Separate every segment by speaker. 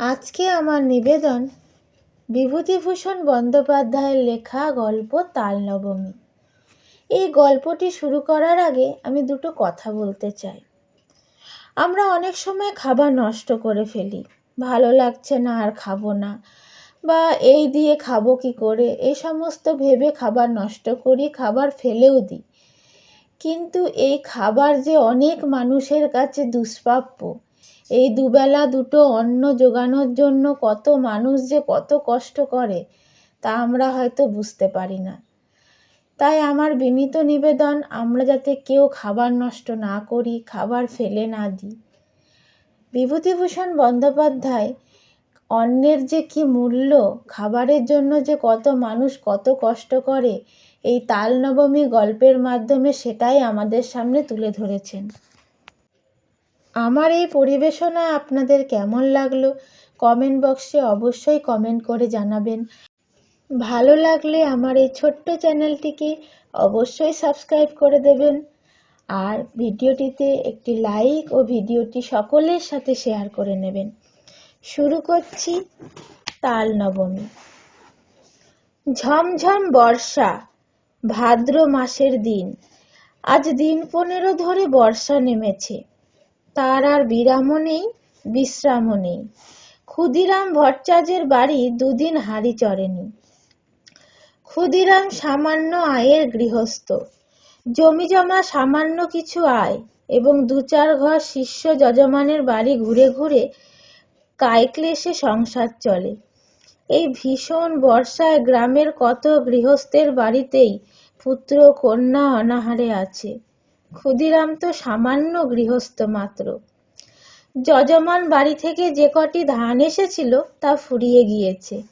Speaker 1: আজকে আমার নিবেদন, বিভূতিভূষণ বন্দ্যোপাধ্যায়ের লেখা গল্প তাল নবমী এই গল্পটি শুরু করার আগে আমি দুটো কথা বলতে চাই। আমরা অনেক সময় খাবার নষ্ট করে ফেলি। ভালো লাগছে না আর খাব না, বা এই দিয়ে খাব কী করে? এই সমস্ত ভেবে খাবার নষ্ট করি, খাবার ফেলেও দিই। কিন্তু এই খাবার যে অনেক মানুষের কাছে দুষ্প্রাপ্য এই দুবেলা দুটো অন্ন জোগানোর জন্য কত মানুষ যে কত কষ্ট করে, তা আমরা হয়তো বুঝতে পারি না। তাই আমার বিনীত নিবেদন, আমরা যাতে কেউ খাবার নষ্ট না করি, খাবার ফেলে না দিই। বিভূতিভূষণ বন্দ্যোপাধ্যায়, অন্নের যে কি মূল্য, খাবারের জন্য যে কত মানুষ কত কষ্ট করে, এই তাল নবমী গল্পের মাধ্যমে সেটাই আমাদের সামনে তুলে ধরেছেন। আমার এই পরিবেশনা আপনাদের কেমন লাগল? কমেন্ট বক্সে অবশ্যই কমেন্ট করে জানাবেন। ভালো লাগলে আমার এই ছোট্ট চ্যানেলটিকে অবশ্যই সাবস্ক্রাইব করে দেবেন। আর ভিডিওটিতে একটি লাইক ও ভিডিওটি সকলের সাথে শেয়ার করে নেবেন। শুরু করছি তাল নবমী ঝমঝম বর্ষা, ভাদ্র মাসের দিন। আজ দিন পনেরো ধরে বর্ষা নেমেছে। তার আর বিরামও নেই, বিশ্রামও নেই। ক্ষুদিরাম ভট্টাচার্যের বাড়ি দুদিন হাঁড়ি চড়েনি। ক্ষুদিরাম সামান্য আয়ের গৃহস্থ। জমি জমা সামান্য কিছু আয় এবং দু চার ঘর শিষ্য যজমানের বাড়ি ঘুরে ঘুরে কায়ক্লেশে সংসার চলে। এই ভীষণ বর্ষায় গ্রামের কত গৃহস্থের বাড়িতেই পুত্র কন্যা অনাহারে আছে। ক্ষুদিরাম তো সামান্য গৃহস্থ মাত্র। যজমান বাড়ি থেকে যে কটি ধান এসেছিল তা ফুরিয়ে গিয়েছে।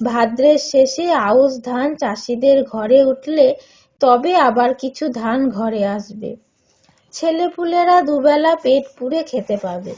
Speaker 1: ভাদ্রের শেষে আউশ ধান চাষিদের ঘরে উঠলে তবে আবার কিছু ধান ঘরে আসবে। ছেলেপুলেরা দুবেলা পেট পুড়ে খেতে পাবে।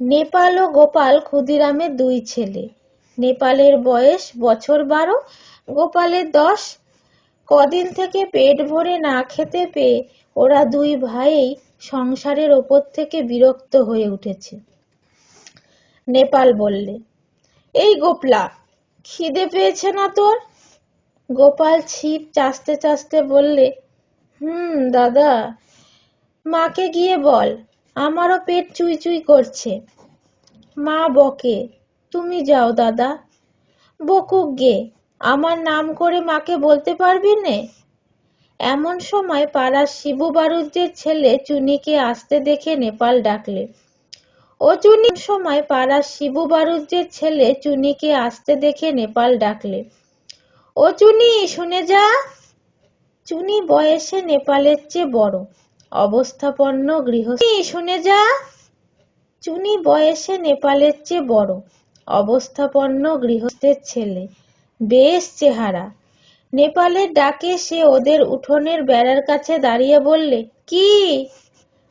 Speaker 1: নেপাল ও গোপাল ক্ষুদিরামের দুই ছেলে। নেপালের বয়স বছর বারো, গোপালের দশ কদিন থেকে পেট ভরে না খেতে পেয়ে ওরা দুই ভাইই সংসারের ওপর থেকে বিরক্ত হয়ে উঠেছে। নেপাল বললে, এই গোপলা, খিদে পেয়েছে না তোর? গোপাল ছিপ চাচতে চাচতে বললে, হুম, দাদা, মাকে গিয়ে বল, আমারও পেট চুই চুই করছে। মা বকে, তুমি যাও দাদা, বকুক গে। আমার নাম করে মাকে বলতে পারবি নে? এমন সময় পাড়ার শিবু বারুজ্যের ছেলে চুনিকে আসতে দেখে নেপাল ডাকলে। ও চুনি সময় পাড়ার শিবু বারুজ্যের ছেলে চুনিকে আসতে দেখে নেপাল ডাকলে। ও চুনি, শুনে যা। চুনি বয়সে নেপালের চেয়ে বড়। অবস্থাপন্ন গৃহ শুনে যা। চুনি বয়সে নেপালের চেয়ে বড়। অবস্থাপন্ন গৃহস্থের ছেলে। বেশ চেহারা। নেপালের ডাকে সে ওদের উঠোনের বেড়ার কাছে দাঁড়িয়ে বললে কি?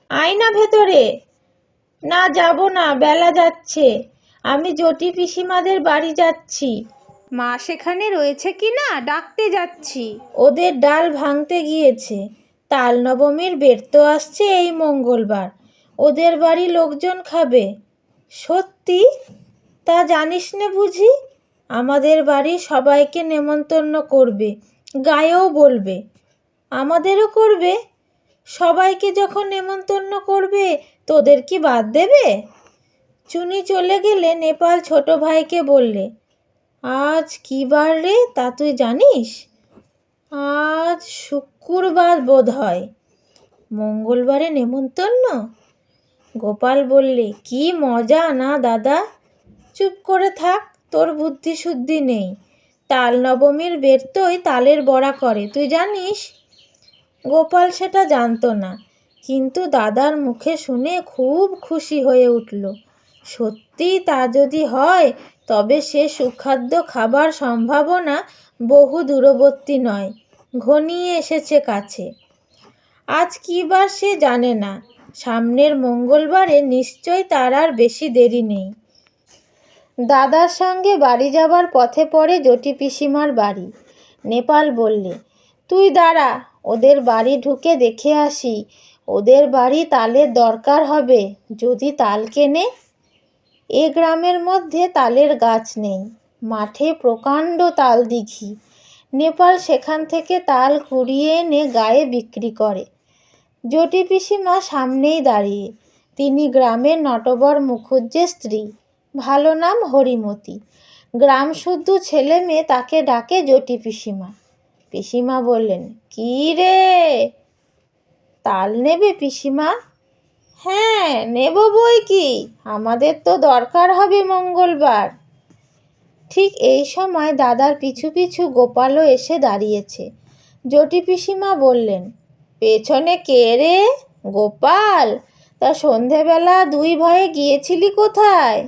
Speaker 1: আয় না ভেতরে? না যাব না বেলা যাচ্ছে। আমি জটি পিসিমাদের বাড়ি যাচ্ছি।
Speaker 2: মা সেখানে রয়েছে কি না? ডাকতে যাচ্ছি।
Speaker 1: ওদের ডাল ভাঙতে গিয়েছে। তাল নবমীর বের তো আসছে এই মঙ্গলবার। ওদের বাড়ি লোকজন খাবে। সত্যি? তা জানিস না বুঝি? আমাদের বাড়ি সবাইকে নেমন্তন্ন করবে, গায়েও বলবে। আমাদেরও করবে? সবাইকে যখন নেমন্তন্ন করবে, তোদের কি বাদ দেবে? চুনি চলে গেলে নেপাল ছোট ভাইকে বললে, আজ কি বার রে, তা তুই জানিস? আজ শুক্রবার বোধ হয় মঙ্গলবারে নেমন্তন্ন? গোপাল বললে, কি মজা না, দাদা। চুপ করে থাক তোর বুদ্ধি শুদ্ধি নেই। তাল নবমীর বেরতই তালের বড়া করে, তুই জানিস? গোপাল সেটা জানতো না, কিন্তু দাদার মুখে শুনে খুব খুশি হয়ে উঠল। সত্যি তা যদি হয়, তবে সে সুখাদ্য খাবার সম্ভাবনা বহু দূরবর্তী নয়, ঘনিয়ে এসেছে কাছে। আজ কী বার সে জানে না, সামনের মঙ্গলবারে নিশ্চয় তার আর বেশি দেরি নেই। দাদার সঙ্গে বাড়ি যাবার পথে পড়ে জটি পিসিমার বাড়ি। নেপাল বললে, তুই দাঁড়া, ওদের বাড়ি ঢুকে দেখে আসি। ওদের বাড়ি তালের দরকার হবে, যদি তাল কেনে? এ গ্রামের মধ্যে তালের গাছ নেই, মাঠে প্রকাণ্ড তাল দিঘি। নেপাল সেখান থেকে তাল কুড়িয়ে এনে গায়ে বিক্রি করে। জটি পিসিমা সামনেই দাঁড়িয়ে, তিনি গ্রামের নটবর মুখুজ্জের স্ত্রী। ভালো নাম হরিমতি। গ্রাম শুদ্ধ ছেলে মেয়ে তাকে ডাকে জটি পিসিমা। পিসিমা বললেন, কি রে? তাল নেবে পিসিমা? হ্যাঁ নেব বই কি? আমাদের তো দরকার হবে মঙ্গলবার। ঠিক এই সময় দাদার পিছু পিছু গোপালও এসে দাঁড়িয়েছে। জটি পিসিমা বললেন, পেছনে কে রে? গোপাল? তা সন্ধেবেলা দুই ভয়ে গিয়েছিলি কোথায়?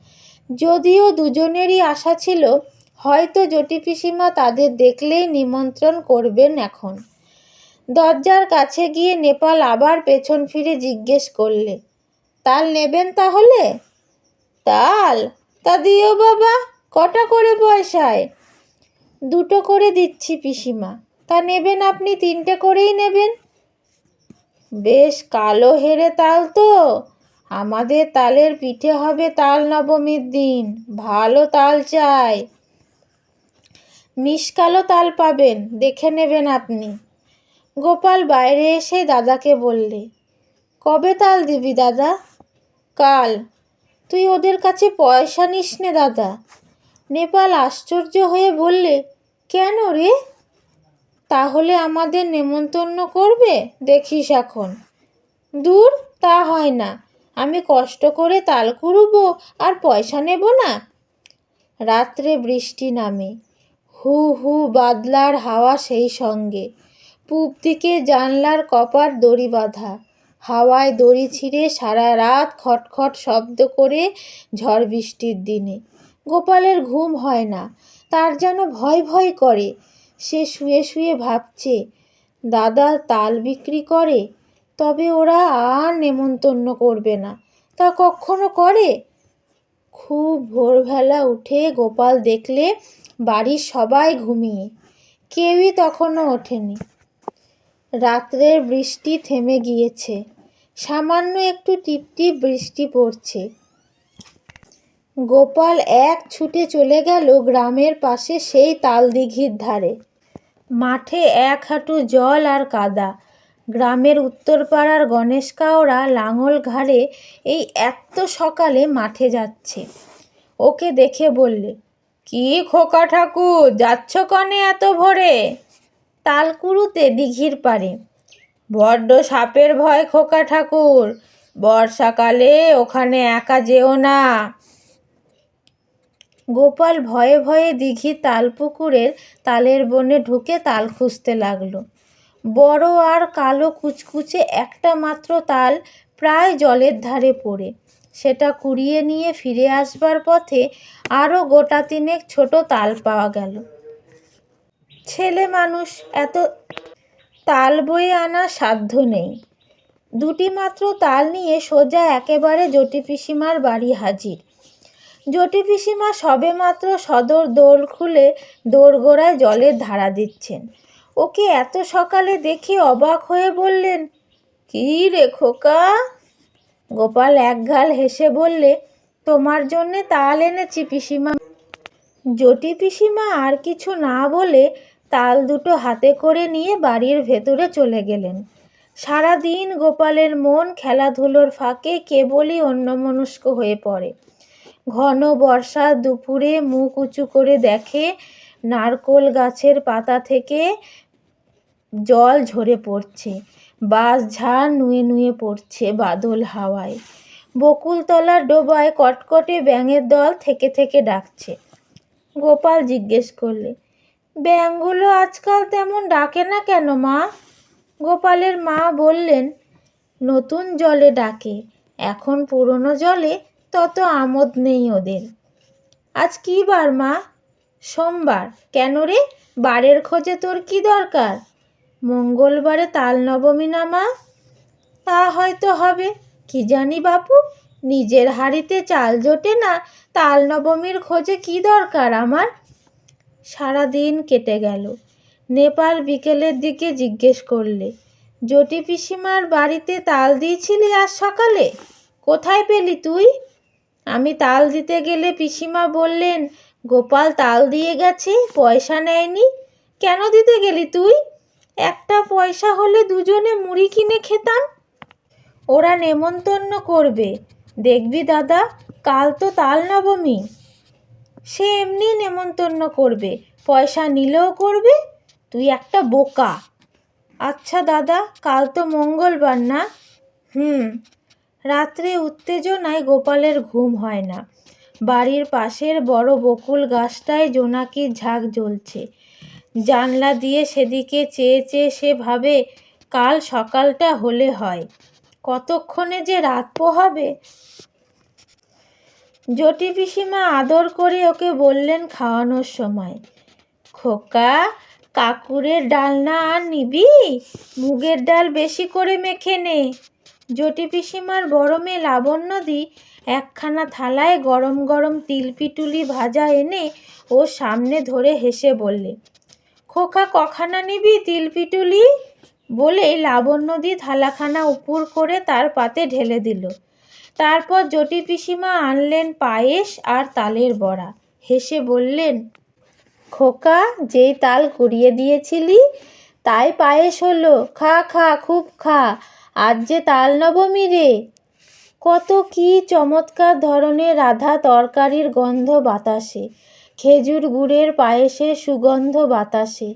Speaker 1: যদিও দুজনেরই আশা ছিল, হয়তো জটি পিসিমা তাদের দেখলেই নিমন্ত্রণ করবেন এখন। দরজার কাছে গিয়ে নেপাল আবার পেছন ফিরে জিজ্ঞেস করলে, তাল নেবেন তাহলে? তাল? তা দিও বাবা, কটা করে পয়সায়? দুটো করে দিচ্ছি পিসিমা, তা নেবেন আপনি তিনটে করেই নেবেন? বেশ, কালো হেরে তাল তো। আমাদের তালের পিঠে হবে তাল নবমীর দিন। ভালো তাল চাই। মিষ্কালো তাল পাবেন, দেখে নেবেন আপনি। গোপাল বাইরে এসে দাদাকে বললে, কবে তাল দিবি দাদা? কাল। তুই ওদের কাছে পয়সা নিস নে দাদা। নেপাল আশ্চর্য হয়ে বললে, কেন রে? তাহলে আমাদের নেমন্তন্ন করবে? দেখিস এখন। দূর, তা হয় না। আমি কষ্ট করে তাল কুড়ুবো আর পয়সা নেব না। রাত্রে বৃষ্টি নামে। হু হু বাদলার হাওয়া সেই সঙ্গে। পূব দিকে জানলার কপার দড়ি বাঁধা। হাওয়ায় দড়ি ছিঁড়ে সারা রাত খটখট শব্দ করে ঝড় বৃষ্টির দিনে। গোপালের ঘুম হয় না। তার যেন ভয় ভয় করে। সে শুয়ে শুয়ে ভাবছে, দাদা তাল বিক্রি করে? তবে ওরা আর নেমন্তন্ন করবে না। তা কখনো করে? খুব ভোরবেলা উঠে গোপাল দেখলে বাড়ির সবাই ঘুমিয়ে। কেউই তখনও ওঠেনি। রাত্রের বৃষ্টি থেমে গিয়েছে। সামান্য একটু টিপটিপ বৃষ্টি পড়ছে। গোপাল এক ছুটে চলে গেল গ্রামের পাশে সেই তালদিঘির ধারে। মাঠে এক হাঁটু জল আর কাদা। গ্রামের উত্তরপাড়ার গণেশ কাওড়া লাঙল ঘাড়ে এই এত সকালে মাঠে যাচ্ছে। ওকে দেখে বললে, কি খোকা ঠাকুর, যাচ্ছ কনে এত ভোরে? তালকুরুতে দিঘির পাড়ে, বড্ড সাপের ভয় খোকা ঠাকুর, বর্ষাকালে ওখানে একা যেও না। গোপাল ভয়ে ভয়ে দিঘি তালপুকুরের তালের বনে ঢুকে তাল খুঁজতে লাগল। বড় আর কালো কুচকুচে একটা মাত্র তাল প্রায় জলের ধারে পড়ে। সেটা কুড়িয়ে নিয়ে ফিরে আসবার পথে আরও গোটা তিনেক ছোট তাল পাওয়া গেল। ছেলে মানুষ, এত তাল বয়ে আনা সাধ্য নেই। দুটি মাত্র তাল নিয়ে সোজা একেবারে জটি পিসিমার বাড়ি হাজির। জটি পিসিমা সবেমাত্র সদর দোল খুলে দোরগোড়ায় জলের ধারা দিচ্ছেন। ওকে এত সকালে দেখে অবাক হয়ে বললেন, কী রে খোকা? গোপাল একগাল হেসে বললে, তোমার জন্যে তাল এনেছি পিসিমা। জটি পিসিমা আর কিছু না বলে তাল দুটো হাতে করে নিয়ে বাড়ির ভেতরে চলে গেলেন। সারাদিন গোপালের মন খেলাধুলোর ফাঁকে কেবলই অন্যমনস্ক হয়ে পড়ে। ঘন বর্ষা দুপুরে মুখ উঁচু করে দেখে নারকোল গাছের পাতা থেকে জল ঝরে পড়ছে, বাঁশ ঝাড় নুয়ে নুয়ে পড়ছে বাদল হাওয়ায়। বকুলতলার ডোবায় কটকটে ব্যাঙের দল থেকে থেকে ডাকছে। গোপাল জিজ্ঞেস করলে, ব্যাঙগুলো আজকাল তেমন ডাকে না কেন মা? গোপালের মা বললেন, নতুন জলে ডাকে, এখন পুরনো জলে তত আমোদ নেই ওদের। আজ কি বার মা? সোমবার। কেন রে? বারের খোঁজে তোর কি দরকার? মঙ্গলবারে তাল নবমী না, মা? তা হয়তো হবে। কি জানি বাপু, নিজের হাড়িতে চাল জোটে না তাল নবমীর খোঁজে কি দরকার আমার? সারা দিন কেটে গেল। নেপাল বিকেলের দিকে জিজ্ঞেস করলে, জটি পিসিমার বাড়িতে তাল দিয়েছিলি আজ সকালে? কোথায় পেলি তুই? আমি তাল দিতে গেলে পিসিমা বললেন, গোপাল তাল দিয়ে গেছে, পয়সা নেয়নি। কেন দিতে গেলি তুই একটা পয়সা হলে দুজনে মুড়ি কিনে খেতাম। ওরা নেমন্তন্ন করবে। দেখবি দাদা, কাল তো তাল নবমী। সে এমনি নেমন্তন্ন করবে। পয়সা নিলেও করবে, তুই একটা বোকা। আচ্ছা দাদা, কাল তো মঙ্গলবার না? হুম। রাত্রে উত্তেজনায় গোপালের ঘুম হয় না। বাড়ির পাশের বড় বকুল গাছটায় জোনাকির ঝাঁক জ্বলছে। জানলা দিয়ে সেদিকে চেয়ে চেয়ে সে ভাবে, কাল সকালটা হলে হয়। কতক্ষণে যে রাত পোহাবে? জটি পিসিমা আদর করে ওকে বললেন খাওয়ানোর সময়, খোকা, কাকুরের ডালনা আর নিবি? মুগের ডাল বেশি করে মেখে নে। জটি পিসিমার বড় মেয়ে লাবণ্যদি একখানা থালায় গরম গরম তিলপিটুলি ভাজা এনে ওর সামনে ধরে হেসে বললে খোকা কখানা নিবি, তিলপিটুলি? বলে লাবণ্যদি থালাখানা উপুর করে তার পাতে ঢেলে দিল। তারপর জটি পিসিমা আনলেন পায়েস আর তালের বড়া। হেসে বললেন, খোকা, যেই তাল কুড়িয়ে দিয়েছিলি, তাই পায়েস হলো। খা খা, খুব খা। আজ যে তাল নবমী রে। কত কি চমৎকার ধরনের রাধা তরকারির গন্ধ বাতাসে। খেজুর গুড়ের পায়েসে সুগন্ধ বাতাসে।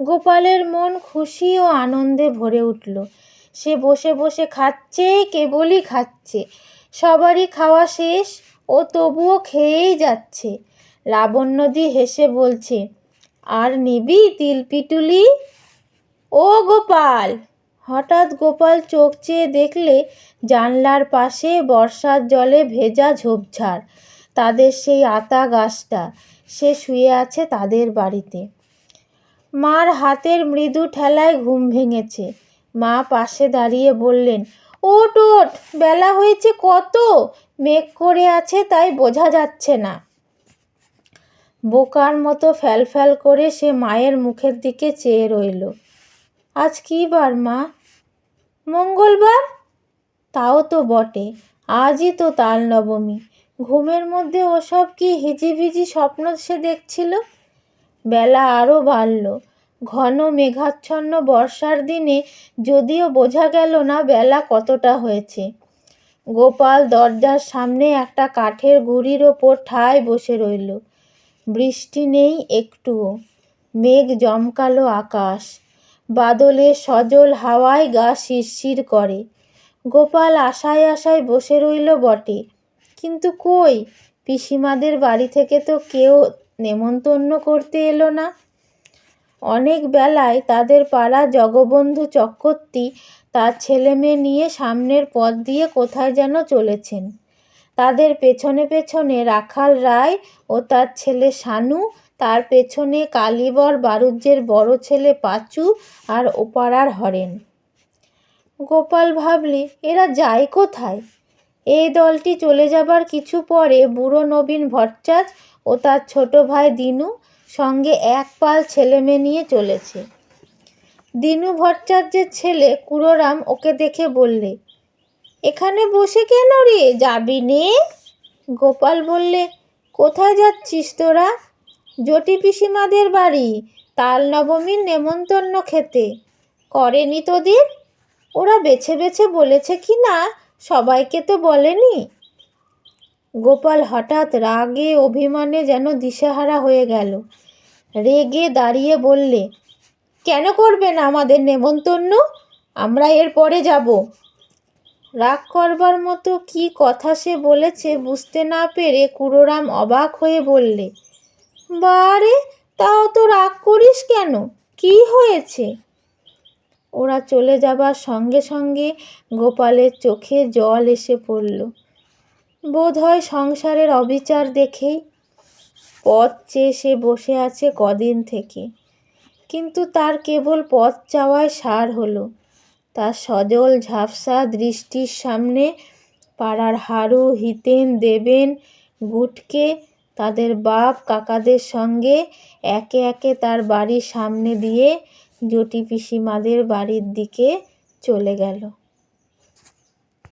Speaker 1: গোপালের মন খুশি ও আনন্দে ভরে উঠল। সে বসে বসে খাচ্ছে, কেবলই খাচ্ছে। সবারই খাওয়া শেষ ও তবুও খেয়েই যাচ্ছে। লাবণ্যদি হেসে বলছে, আর নিবি তিলপিটুলি ও গোপাল! হঠাৎ গোপাল চোখ চেয়ে দেখলে জানলার পাশে বর্ষার জলে ভেজা ঝোপঝাড়, তাদের সেই আতা গাছটা। সে শুয়ে আছে তাদের বাড়িতে। মার হাতের মৃদু ঠেলায় ঘুম ভেঙেছে। মা পাশে দাঁড়িয়ে বললেন ওট ওট বেলা হয়েছে কত? মেঘ করে আছে তাই বোঝা যাচ্ছে না। বোকার মতো ফ্যালফ্যাল করে সে মায়ের মুখের দিকে চেয়ে রইল। আজ কী বার, মা? মঙ্গলবার? তাও তো বটে। আজই তো তাল নবমী। ঘুমের মধ্যে ওসব কি হিজিবিজি স্বপ্ন সে দেখছিল? বেলা আরও বাড়ল। ঘন মেঘাচ্ছন্ন বর্ষার দিনে যদিও বোঝা গেল না বেলা কতটা হয়েছে। গোপাল দরজার সামনে একটা কাঠের গুড়ির ওপর ঠায় বসে রইল। বৃষ্টি নেই একটুও। মেঘ জমকালো আকাশ। বাদলের সজল হাওয়ায় গা শিরশির করে। গোপাল আশায় আশায় বসে রইল বটে। কিন্তু কই? পিসিমাদের বাড়ি থেকে তো কেউ নেমন্তন্ন করতে এলো না। অনেক বেলায় তাদের পাড়া জগবন্ধু চক্রবর্তী তার ছেলে মেয়ে নিয়ে সামনের পথ দিয়ে কোথায় যেন চলেছেন। তাদের পেছনে পেছনে রাখাল রায় ও তার ছেলে শানু, তার পেছনে কালীবর বারুজ্যের বড় ছেলে পাঁচু আর ওপাড়ার হরেন। গোপাল ভাবলে, এরা যায় কোথায়? এই দলটি চলে যাবার কিছু পরে বুড়ো নবীন ভট্টাচ ও তার ছোট ভাই দিনু সঙ্গে এক পাল ছেলেমেয়ে নিয়ে চলেছে। দিনু ভট্টাচার্যের ছেলে কুরোরাম ওকে দেখে বললে, এখানে বসে কেন রে? যাবি নে? গোপাল বললে, কোথায় যাচ্ছিস তোরা? জটি পিসিমাদের বাড়ি। তাল নবমীর নেমন্তন্ন খেতে। করেনি তোদের? ওরা বেছে বেছে বলেছে কি না? সবাইকে তো বলেনি? গোপাল হঠাৎ রাগে অভিমানে যেন দিশেহারা হয়ে গেল। রেগে দাঁড়িয়ে বললে, কেন করবে না আমাদের নেমন্তন্ন? আমরা এর পরে যাব। রাগ করবার মতো কি কথা সে বলেছে বুঝতে না পেরে কুরোরাম অবাক হয়ে বললে, বারে, তাও তো রাগ করিস কেন? কি হয়েছে? ওরা চলে যাবার সঙ্গে সঙ্গে গোপালের চোখে জল এসে পড়ল। বোধ হয় সংসারের অবিচার দেখেই পথ চেয়ে সে বসে আছে কদিন থেকে। কিন্তু তার কেবল পথ চাওয়ায় সার হলো। তার সজল ঝাপসা দৃষ্টির সামনে পাড়ার হারু হিতেন দেবেন গুটকে তাদের বাপ কাকাদের সঙ্গে একে একে তার বাড়ির সামনে দিয়ে জটি পিসিমাদের বাড়ির দিকে চলে গেল।